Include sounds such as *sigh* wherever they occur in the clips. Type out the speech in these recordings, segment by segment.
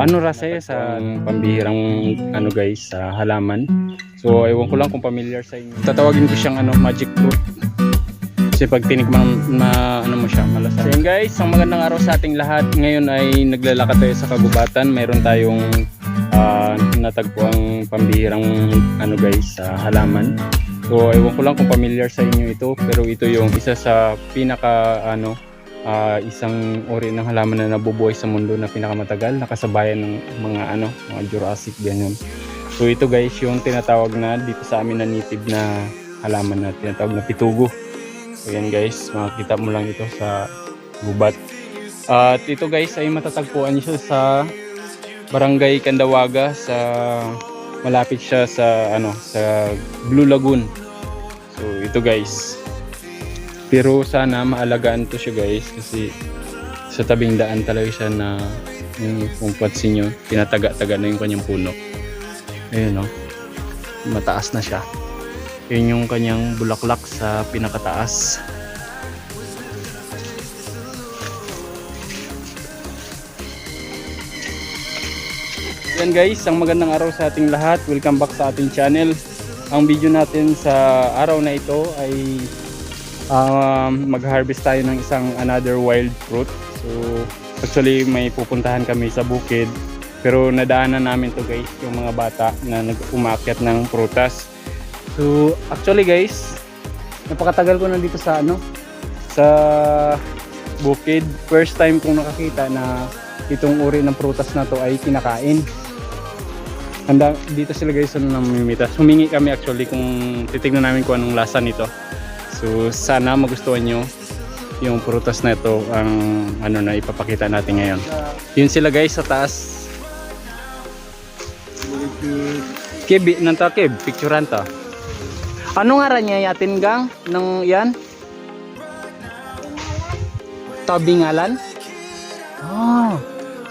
Ano rasa sa pambihirang ano guys sa halaman. So ewan ko lang kung familiar sa inyo. Tatawagin ko siyang ano magic fruit. Kasi pag tinikman ma ano mo siya malasa. So guys, ang magandang araw sa ating lahat. Ngayon ay naglalakad tayo sa kagubatan. Mayroon tayong uh, natagpuang pambihirang ano guys sa halaman. So ewan ko lang kung familiar sa inyo ito pero ito yung isa sa pinaka ano ah, isang uri ng halaman na nabubuhay sa mundo na pinakamatagal nakasabayan ng mga ano mga Jurassic ganyan. So ito guys yung tinatawag na dito sa amin na native na halaman na tinatawag na pitugo. So yan guys, makikita mo lang ito sa gubat. At ito guys ay matatagpuan siya sa Barangay Kandawaga sa malapit siya sa ano sa Blue Lagoon. So ito guys. Pero sana maalagaan to siya guys kasi sa tabing daan talaga siya na yung kung pansin nyo, tinataga-taga na yung kanyang puno. Ayun no. Mataas na siya. Yun yung kanyang bulaklak sa pinakataas. Yan guys, ang magandang araw sa ating lahat. Welcome back sa ating channel. Ang video natin sa araw na ito ay um, mag-harvest tayo ng isang another wild fruit. So actually may pupuntahan kami sa bukid. Pero nadaanan namin to guys, yung mga bata na nag-umakyat ng prutas. So actually guys, napakatagal ko nandito sa ano, sa bukid. First time kong nakakita na itong uri ng prutas na to ay kinakain. Handa, dito sila guys ano namimitas. Humingi kami actually kung titignan namin kung anong lasa nito. So sana magustuhan nyo yung prutas na ito ang ano na ipapakita natin ngayon. Yun sila guys sa taas. Kib, nanta kib, picturean ta. Ano nga niya yatin gang ng yan? Tabingalan? Ah.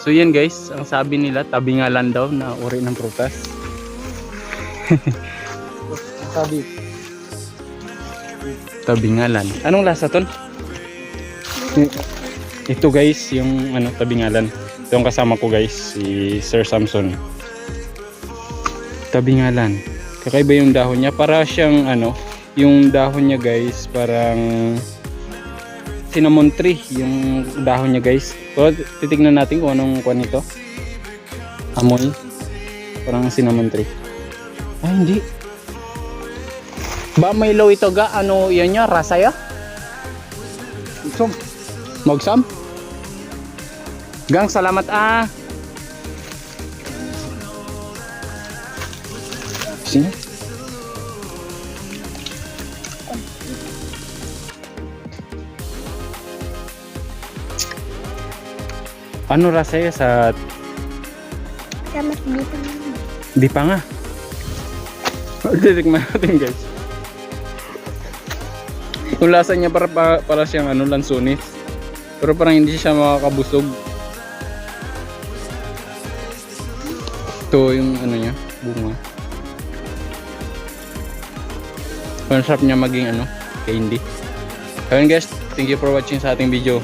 So yan guys, ang sabi nila tabingalan daw na uri ng prutas. *laughs* sabi tabingalan. Anong lasa ton? Ito guys, yung ano tabingalan. Ito ang kasama ko guys, si Sir Samson. Tabingalan. Kakaiba yung dahon niya. Para siyang ano, yung dahon niya guys, parang cinnamon tree yung dahon niya guys. So, titignan natin kung anong kuha nito. Amoy. Parang cinnamon tree. Ay, hindi. Ba may low ito ga? Ano yan niya? Rasa ya? Magsam. Magsam? Gang, salamat ah. Sino? Ano rasa ya sa Sama dito. di pa nga? *laughs* Titikman natin guys. *laughs* Yung lasa niya para, para, para siyang ano, lansunis. Pero parang hindi siya makakabusog. Ito yung ano niya, bunga. Ang sarap niya maging ano, candy. Ayun guys, thank you for watching sa ating video.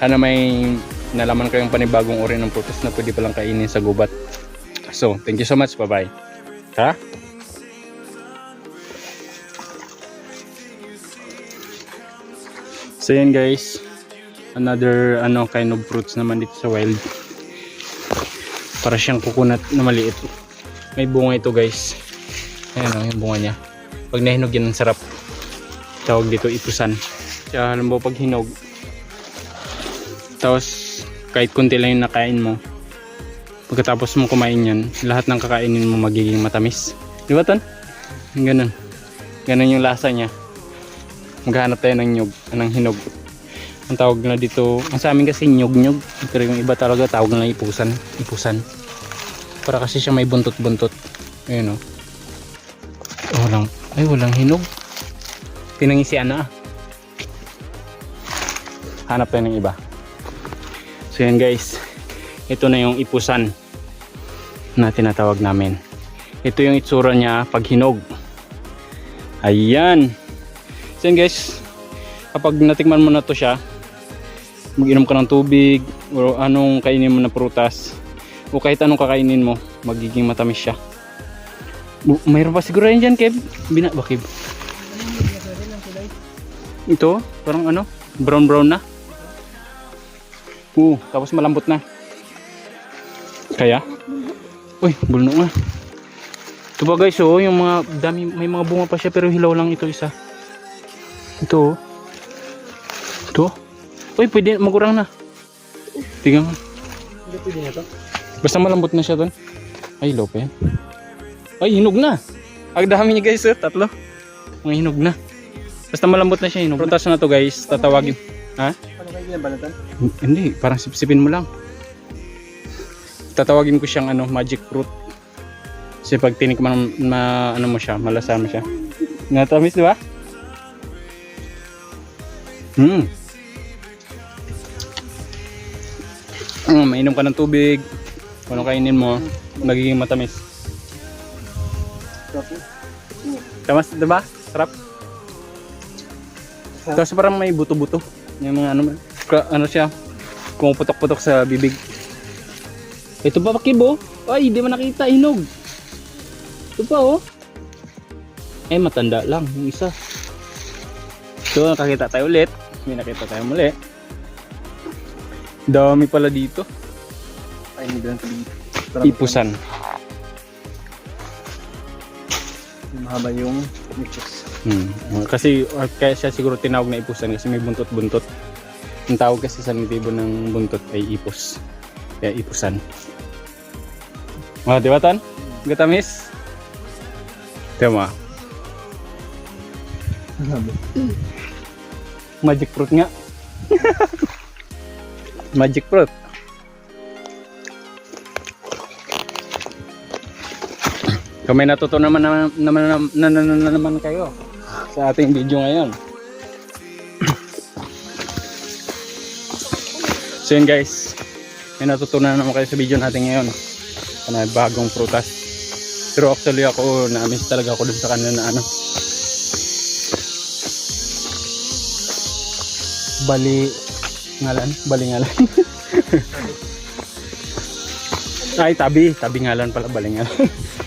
Sana may nalaman kayong panibagong uri ng prutas na pwede palang kainin sa gubat. So, thank you so much. Bye-bye. Tara! So yan guys, another ano kind of fruits naman dito sa wild. Para siyang coconut na maliit. May bunga ito guys. Ayan o, yung bunga niya. Pag nahinog yan, ang sarap. Tawag dito ipusan. Kaya alam mo pag hinog, tapos kahit konti lang yung nakain mo, pagkatapos mo kumain yan, lahat ng kakainin mo magiging matamis. Di ba ton? Ganun. Ganun yung lasa niya maghanap tayo ng nyug, ng hinog. Ang tawag na dito, ang sa amin kasi nyug-nyug, pero yung iba talaga tawag na ipusan, ipusan. Para kasi siya may buntot-buntot. Ayun oh. Oh, walang, ay walang hinog. Pinangisian na ah. Hanap tayo ng iba. So yan guys, ito na yung ipusan na tinatawag namin. Ito yung itsura niya pag hinog. Ayan. So yun guys, kapag natikman mo na to siya, mag-inom ka ng tubig o anong kainin mo na prutas, o kahit anong kakainin mo, magiging matamis siya. Mayroon pa siguro yan dyan, Kev. Bina ba, Kev? Ito, parang ano, brown-brown na. Oo, tapos malambot na. Kaya? Uy, bulno nga. Ito ba guys, oh, yung mga dami, may mga bunga pa siya pero hilaw lang ito isa. Ito, oh. Ito. Uy, pwede, magurang na. Nga. Hindi pwede na to. Basta malambot na siya doon. Ay, yan. Ay, hinog na. Ang dami niya guys, oh, tatlo. Mga hinog na. Basta malambot na siya, hinog. Prutas na to guys, tatawagin. Ha? Ano kayo ginabalatan? Hindi, parang sipsipin mo lang. Tatawagin ko siyang ano, magic fruit. Kasi pag tinikman ma, ano mo siya, malasa mo siya. Natamis, di ba? Hmm. Mm, mainom ka ng tubig. Kung ano kainin mo, magiging matamis. Tamas, di ba? Sarap. Tapos parang may buto-buto. Yung mga ano, ano siya, pumuputok-putok sa bibig. Ito pa kibo. Ay, di mo nakita, hinog. Ito pa oh. Eh, matanda lang, yung isa. So, nakakita tayo ulit. May nakita tayo muli. Dami pala dito. ay hindi lang tubig. Ipusan. Mahaba yung mixes. Hmm. Kasi or kaya siya siguro tinawag na ipusan kasi may buntot-buntot. Ang tawag kasi sa nitibo ng buntot ay ipos. Kaya ipusan. Mga di ba tan? Gatamis? Tama. Mahaba. Magic fruit nga. *laughs* Magic fruit. Kung may natutunan naman naman, naman, naman, naman, naman kayo sa ating video ngayon. *clears throat* so yun guys, may natutunan naman kayo sa video natin ngayon. Na bagong prutas. Pero actually ako, na-miss talaga ako dun sa kanila na ano. Bali, ngalan? Bali ngalan. Ay, tabi. Tabi ngalan pala, bali ngalan. *laughs*